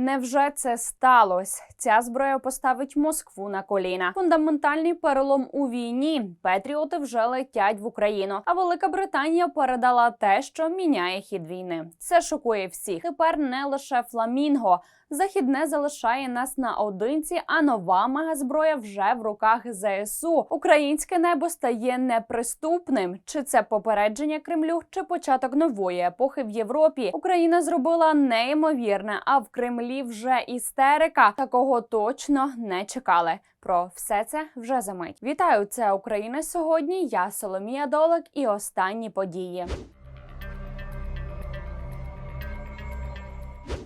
Невже це сталося? Ця зброя поставить Москву на коліна. Фундаментальний перелом у війні. Петріоти вже летять в Україну. А Велика Британія передала те, що міняє хід війни. Це шокує всіх. Тепер не лише фламінго. Західне залишає нас наодинці, а нова мегазброя вже в руках ЗСУ. Українське небо стає неприступним. Чи це попередження Кремлю, чи початок нової епохи в Європі? Україна зробила неймовірне, а в Кремлі вже істерика. Такого точно не чекали. Про все це вже за мить. Вітаю! Це Україна сьогодні. Я Соломія Долик і останні події.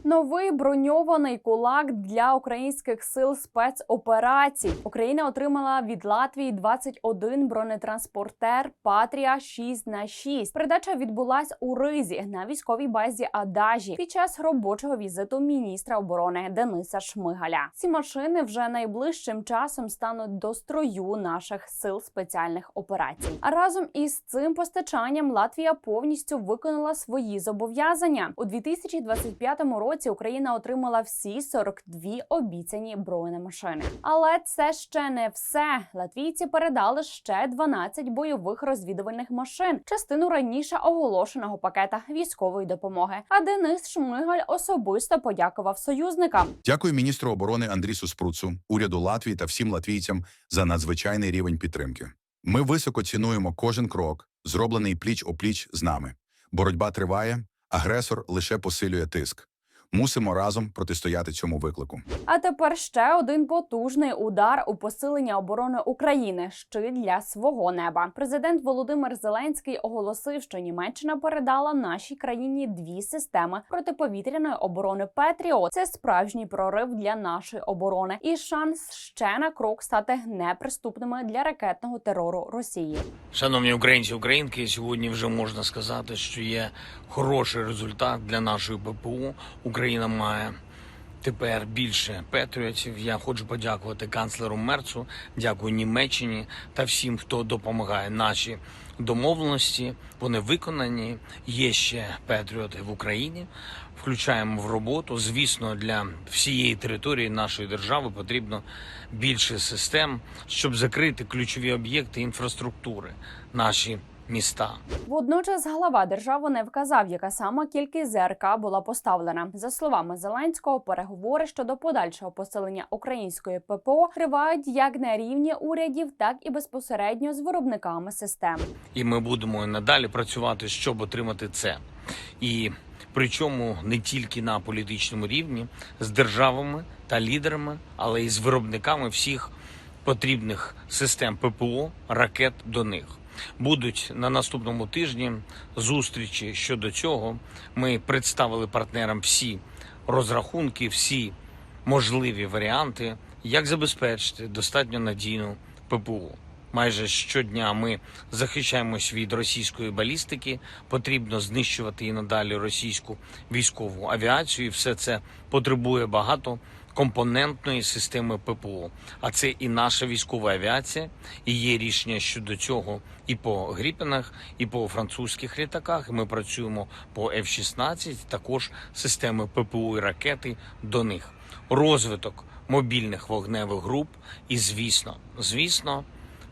Новий броньований кулак для українських сил спецоперацій. Україна отримала від Латвії 21 бронетранспортер Патрія 6 на 6 Передача відбулась у Ризі на військовій базі Адажі під час робочого візиту міністра оборони Дениса Шмигаля. Ці машини вже найближчим часом стануть до строю наших сил спеціальних операцій. А разом із цим постачанням Латвія повністю виконала свої зобов'язання у 2025 році. Україна отримала всі 42 обіцяні бронемашини. Але це ще не все. Латвійці передали ще 12 бойових розвідувальних машин, частину раніше оголошеного пакета військової допомоги. А Денис Шмигаль особисто подякував союзникам. Дякую міністру оборони Андрісу Спруцу, уряду Латвії та всім латвійцям за надзвичайний рівень підтримки. Ми високо цінуємо кожен крок, зроблений пліч опліч з нами. Боротьба триває, агресор лише посилює тиск. Мусимо разом протистояти цьому виклику. А тепер ще один потужний удар у посилення оборони України щит для свого неба. Президент Володимир Зеленський оголосив, що Німеччина передала нашій країні дві системи протиповітряної оборони Петріот. Це справжній прорив для нашої оборони і шанс ще на крок стати неприступними для ракетного терору Росії. Шановні українці, українки, сьогодні вже можна сказати, що є хороший результат для нашої ППУ. Україна має тепер більше патріотів. Я хочу подякувати канцлеру Мерцу, дякую Німеччині та всім, хто допомагає наші домовленості. Вони виконані. Є ще патріоти в Україні. Включаємо в роботу. Звісно, для всієї території нашої держави потрібно більше систем, щоб закрити ключові об'єкти інфраструктури, наші міста. Водночас глава держави не вказав, яка сама кількість ЗРК була поставлена. За словами Зеленського, переговори щодо подальшого посилення української ППО тривають як на рівні урядів, так і безпосередньо з виробниками систем. І ми будемо надалі працювати, щоб отримати це. І причому не тільки на політичному рівні, з державами та лідерами, але й з виробниками всіх потрібних систем ППО, ракет до них. Будуть на наступному тижні зустрічі щодо цього. Ми представили партнерам всі розрахунки, всі можливі варіанти, як забезпечити достатньо надійну ППО. Майже щодня ми захищаємось від російської балістики. Потрібно знищувати і надалі російську військову авіацію. І все це потребує багато компонентної системи ППО. А це і наша військова авіація. І є рішення щодо цього і по Гріпенах, і по французьких літаках. Ми працюємо по F-16, також системи ППО і ракети до них. Розвиток мобільних вогневих груп. І звісно, звісно.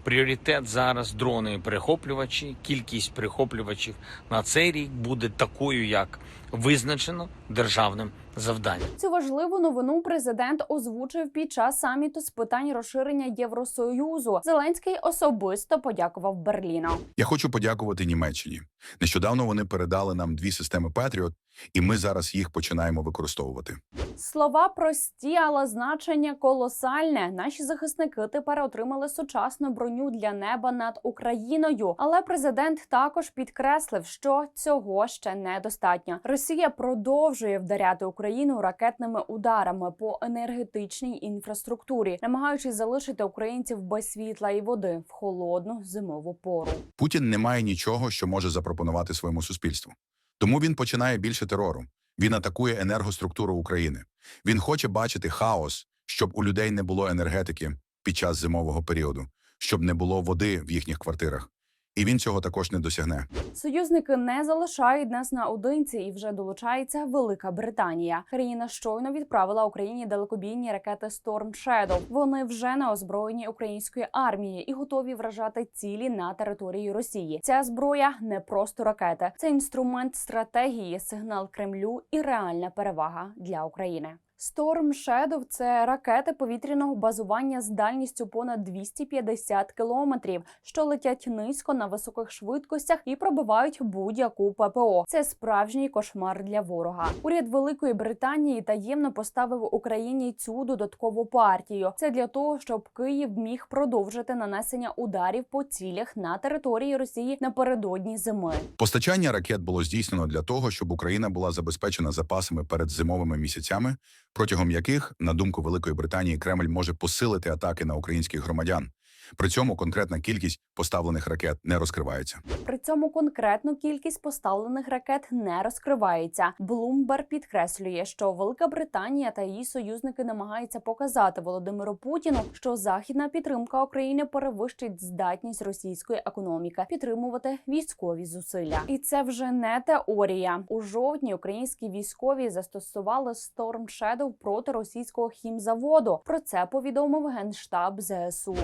Пріоритет зараз дрони і перехоплювачі. Кількість перехоплювачів на цей рік буде такою, як визначено державним завданням. Цю важливу новину президент озвучив під час саміту з питань розширення Євросоюзу. Зеленський особисто подякував Берліну. Я хочу подякувати Німеччині. Нещодавно вони передали нам дві системи Patriot, і ми зараз їх починаємо використовувати. Слова прості, але значення колосальне. Наші захисники тепер отримали сучасну броню для неба над Україною. Але президент також підкреслив, що цього ще недостатньо. Росія продовжує вдаряти Україну ракетними ударами по енергетичній інфраструктурі, намагаючись залишити українців без світла і води в холодну зимову пору. Путін не має нічого, що може запропонувати своєму суспільству. Тому він починає більше терору. Він атакує енергоструктуру України. Він хоче бачити хаос, щоб у людей не було енергетики під час зимового періоду, щоб не було води в їхніх квартирах. І він цього також не досягне. Союзники не залишають нас наодинці, і вже долучається Велика Британія. Країна щойно відправила Україні далекобійні ракети Storm Shadow. Вони вже на озброєнні української армії і готові вражати цілі на території Росії. Ця зброя не просто ракети, це інструмент стратегії, сигнал Кремлю і реальна перевага для України. Storm Shadow – це ракети повітряного базування з дальністю понад 250 кілометрів, що летять низько на високих швидкостях і пробивають будь-яку ППО. Це справжній кошмар для ворога. Уряд Великої Британії таємно поставив Україні цю додаткову партію. Це для того, щоб Київ міг продовжити нанесення ударів по цілях на території Росії напередодні зими. Постачання ракет було здійснено для того, щоб Україна була забезпечена запасами перед зимовими місяцями, протягом яких, на думку Великої Британії, Кремль може посилити атаки на українських громадян. При цьому конкретна кількість поставлених ракет не розкривається. При цьому конкретну кількість поставлених ракет не розкривається. Блумберг підкреслює, що Велика Британія та її союзники намагаються показати Володимиру Путіну, що західна підтримка України перевищить здатність російської економіки підтримувати військові зусилля. І це вже не теорія. У жовтні українські військові застосували Storm Shadow проти російського хімзаводу. Про це повідомив генштаб ЗСУ.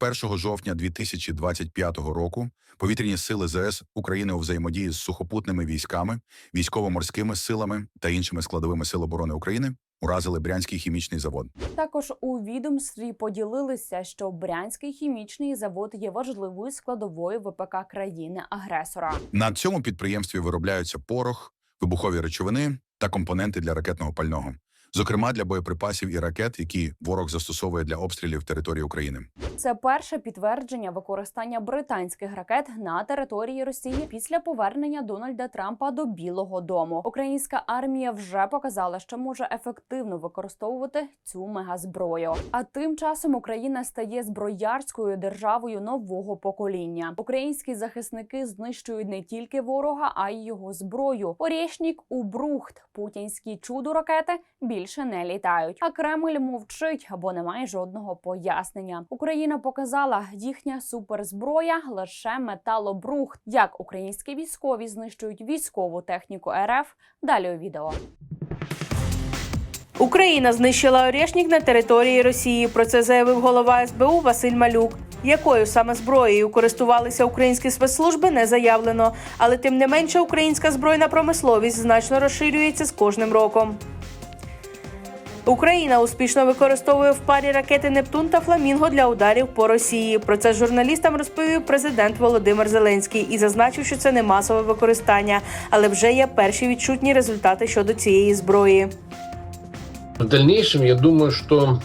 21 жовтня 2025 року повітряні сили ЗС України у взаємодії з сухопутними військами, військово-морськими силами та іншими складовими сил оборони України уразили Брянський хімічний завод. Також у відомстві поділилися, що Брянський хімічний завод є важливою складовою ВПК країни-агресора. На цьому підприємстві виробляються порох, вибухові речовини та компоненти для ракетного пального, зокрема для боєприпасів і ракет, які ворог застосовує для обстрілів території України. Це перше підтвердження використання британських ракет на території Росії після повернення Дональда Трампа до Білого Дому. Українська армія вже показала, що може ефективно використовувати цю мегазброю. А тим часом Україна стає зброярською державою нового покоління. Українські захисники знищують не тільки ворога, а й його зброю. Орєшнік у Брухт, путінські чудо ракети більше не літають. А Кремль мовчить або не має жодного пояснення. Україна показала їхня суперзброя лише металобрухт. Як українські військові знищують військову техніку РФ. Далі у відео. Україна знищила Орєшнік на території Росії. Про це заявив голова СБУ Василь Малюк. Якою саме зброєю користувалися українські спецслужби, не заявлено. Але тим не менше, українська збройна промисловість значно розширюється з кожним роком. Україна успішно використовує в парі ракети Нептун та Фламінго для ударів по Росії. Про це журналістам розповів президент Володимир Зеленський і зазначив, що це не масове використання, але вже є перші відчутні результати щодо цієї зброї. В дальнейшем, я думаю, что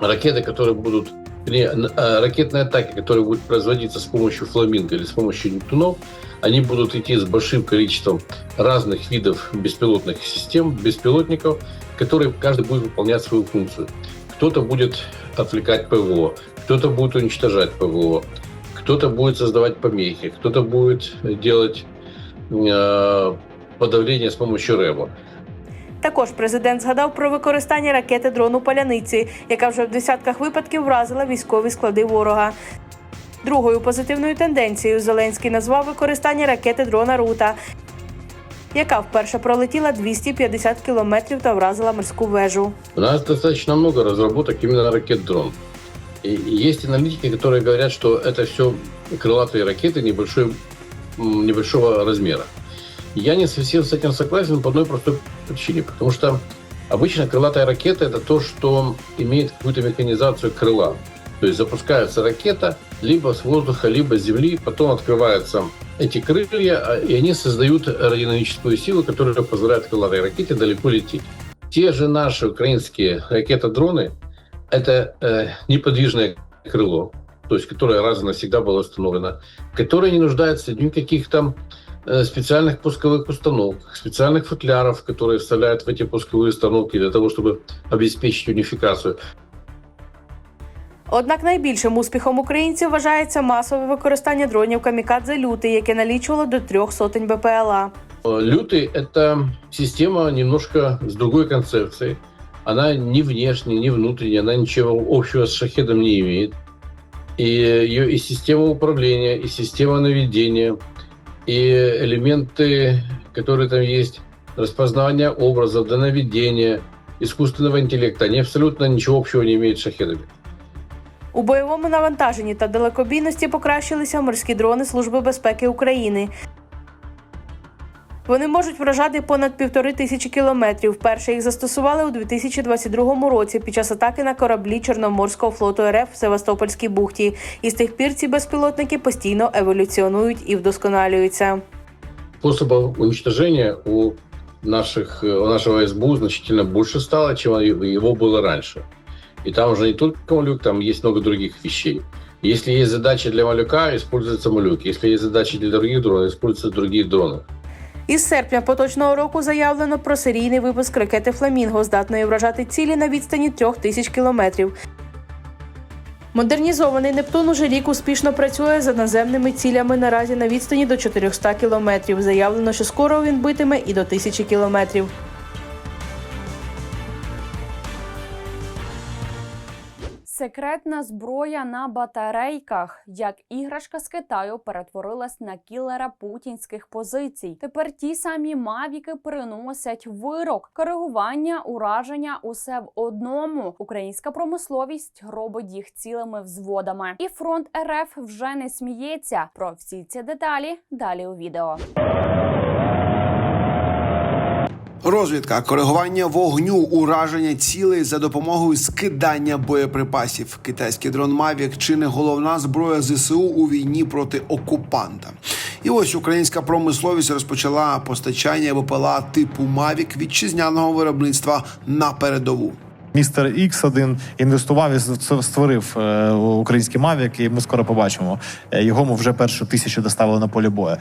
ракеты, которые будут, вернее, н- э, ракетные атаки, которые будут производиться с помощью фламинго или с помощью нептунов, они будут идти с большим количеством разных видов беспилотных систем, беспилотников, которые каждый будет выполнять свою функцию. Кто-то будет отвлекать ПВО, кто-то будет уничтожать ПВО, кто-то будет создавать помехи, кто-то будет делать э, подавление с помощью РЭБа. Також президент згадав про використання ракети дрону паляниці, яка вже в десятках випадків вразила військові склади ворога. Другою позитивною тенденцією Зеленський назвав використання ракети дрона Рута, яка вперше пролетіла 250 кілометрів та вразила морську вежу. У нас достаточно много разработок именно ракет-дрон. И и есть аналитики, которые говорят, что это все крылатые ракеты небольшой, м, небольшого размера. Я не совсем с этим согласен по одной простой причине. Потому что обычно крылатая ракета – это то, что имеет какую-то механизацию крыла. То есть запускается ракета либо с воздуха, либо с земли, потом открываются эти крылья, а, и они создают аэродинамическую силу, которая позволяет крылатой ракете далеко лететь. Те же наши украинские ракетодроны – это э, неподвижное крыло, то есть которое раз и навсегда было установлено, которое не нуждается ни в каких там э, специальных пусковых установках, специальных футляров, которые вставляют в эти пусковые установки для того, чтобы обеспечить унификацию. Однак найбільшим успіхом українців вважається масове використання дронів камікадзе лютий, яке налічувало до трьох сотень БПЛА. Э, Лютый – это система немножко с другой концепцией. Она ни внешне, ни внутренне, она ничего общего с шахедом не имеет. и, ее, и система управления, и система наведения, и элементы, которые там есть, распознавание образов, до наведения, искусственного интеллекта, они абсолютно ничего общего не имеют с шахедами. У бойовому навантаженні та далекобійності покращилися морські дрони Служби безпеки України. Вони можуть вражати понад півтори тисячі кілометрів. Перше їх застосували у 2022 році під час атаки на кораблі Чорноморського флоту РФ в Севастопольській бухті. І з тих пір ці безпілотники постійно еволюціонують і вдосконалюються. Способов уничтожения у, наших, у нашего СБУ значительно больше стало, чем его было раньше. И там уже не только Малюк, там есть много других вещей. Если есть задача для Малюка, используется Малюк. Если есть задачи для других дронов, используются другие дроны. Із серпня поточного року заявлено про серійний випуск ракети Фламінго, здатної вражати цілі на відстані трьох тисяч кілометрів. Модернізований Нептун уже рік успішно працює за наземними цілями наразі на відстані до 400 кілометрів. Заявлено, що скоро він битиме і до тисячі кілометрів. Секретна зброя на батарейках, як іграшка з Китаю перетворилась на кілера путінських позицій. Тепер ті самі мавіки приносять вирок, коригування, ураження усе в одному. Українська промисловість робить їх цілими взводами. І фронт РФ вже не сміється. Про всі ці деталі далі у відео. Розвідка, коригування вогню, ураження цілей за допомогою скидання боєприпасів. Китайський дрон Мавік чи не головна зброя ЗСУ у війні проти окупанта. І ось українська промисловість розпочала постачання БПЛА типу Мавік вітчизняного виробництва на передову. Містер X1 інвестував і створив е, український Mavic, і ми скоро побачимо. Е, Його ми вже першу тисячу доставили на полі бою.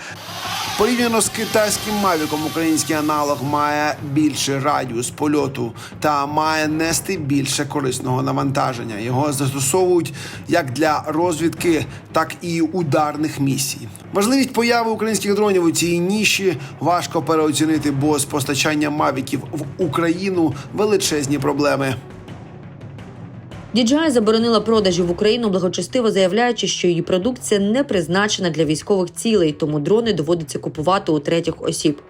Порівняно з китайським мавіком, український аналог має більший радіус польоту та має нести більше корисного навантаження. Його застосовують як для розвідки, так і ударних місій. Важливість появи українських дронів у цій ніші важко переоцінити, бо з постачанням мавіків в Україну величезні проблеми. DJI заборонила продажі в Україну, благочестиво заявляючи, що її продукція не призначена для військових цілей, тому дрони доводиться купувати у третіх осіб.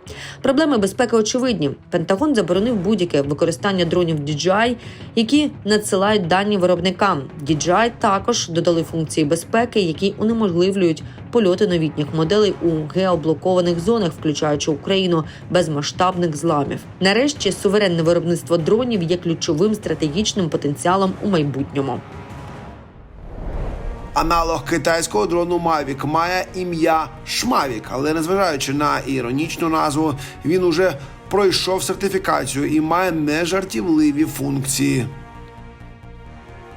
Проблеми безпеки очевидні. Пентагон заборонив будь-яке використання дронів DJI, які надсилають дані виробникам. DJI також додали функції безпеки, які унеможливлюють польоти новітніх моделей у геоблокованих зонах, включаючи Україну, без масштабних зламів. Нарешті суверенне виробництво дронів є ключовим стратегічним потенціалом у майбутньому. Аналог китайського дрону Mavic має ім'я Шмавік, але незважаючи на іронічну назву, він уже пройшов сертифікацію і має нежартівливі функції.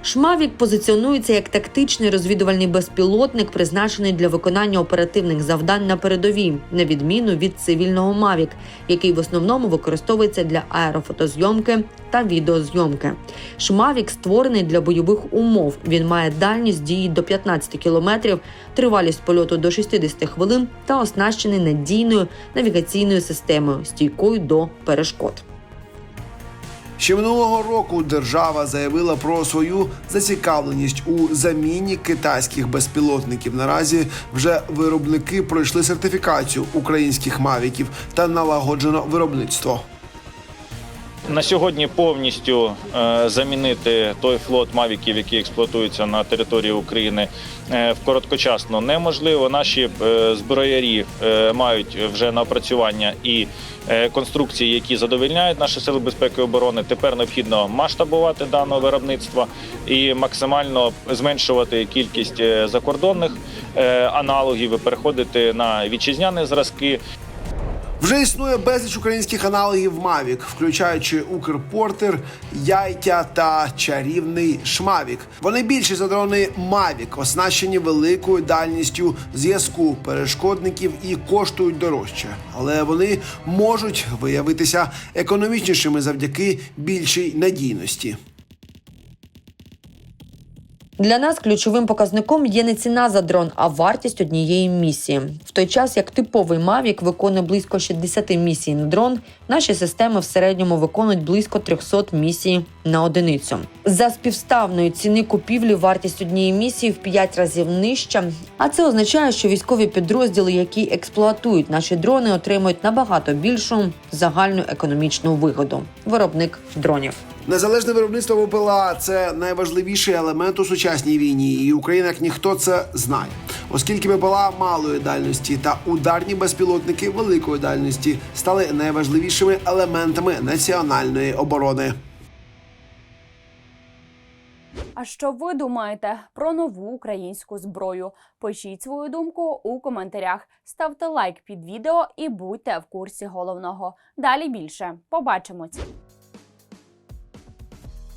Шмавік позиціонується як тактичний розвідувальний безпілотник, призначений для виконання оперативних завдань на передовій, на відміну від цивільного Мавік, який в основному використовується для аерофотозйомки та відеозйомки. Шмавік створений для бойових умов. Він має дальність дії до 15 кілометрів, тривалість польоту до 60 хвилин та оснащений надійною навігаційною системою, стійкою до перешкод. Ще минулого року держава заявила про свою зацікавленість у заміні китайських безпілотників. Наразі вже виробники пройшли сертифікацію українських мавіків та налагоджено виробництво. На сьогодні повністю е, замінити той флот мавіків, які експлуатуються на території України, е, в короткочасно неможливо. Наші е, зброярі мають вже напрацювання і е, конструкції, які задовільняють наші сили безпеки і оборони. Тепер необхідно масштабувати дане виробництво і максимально зменшувати кількість закордонних аналогів і переходити на вітчизняні зразки. Вже існує безліч українських аналогів Mavic, включаючи Укрпортер, Яйтя та чарівний Шмавік. Вони більші за дрони Mavic, оснащені великою дальністю зв'язку перешкодників і коштують дорожче, але вони можуть виявитися економічнішими завдяки більшій надійності. Для нас ключовим показником є не ціна за дрон, а вартість однієї місії. В той час як типовий Mavic виконує близько 60 місій на дрон, наші системи в середньому виконують близько 300 місій на одиницю. За співставної ціни купівлі вартість однієї місії в 5 разів нижча. А це означає, що військові підрозділи, які експлуатують наші дрони, отримують набагато більшу загальну економічну вигоду. Виробник дронів. Незалежне виробництво ВПЛА це найважливіший елемент у сучасній війні, і Україна як ніхто це знає. Оскільки БПЛА малої дальності та ударні безпілотники великої дальності стали найважливішими елементами національної оборони. А що ви думаєте про нову українську зброю? Пишіть свою думку у коментарях, ставте лайк під відео і будьте в курсі головного. Далі більше. Побачимось.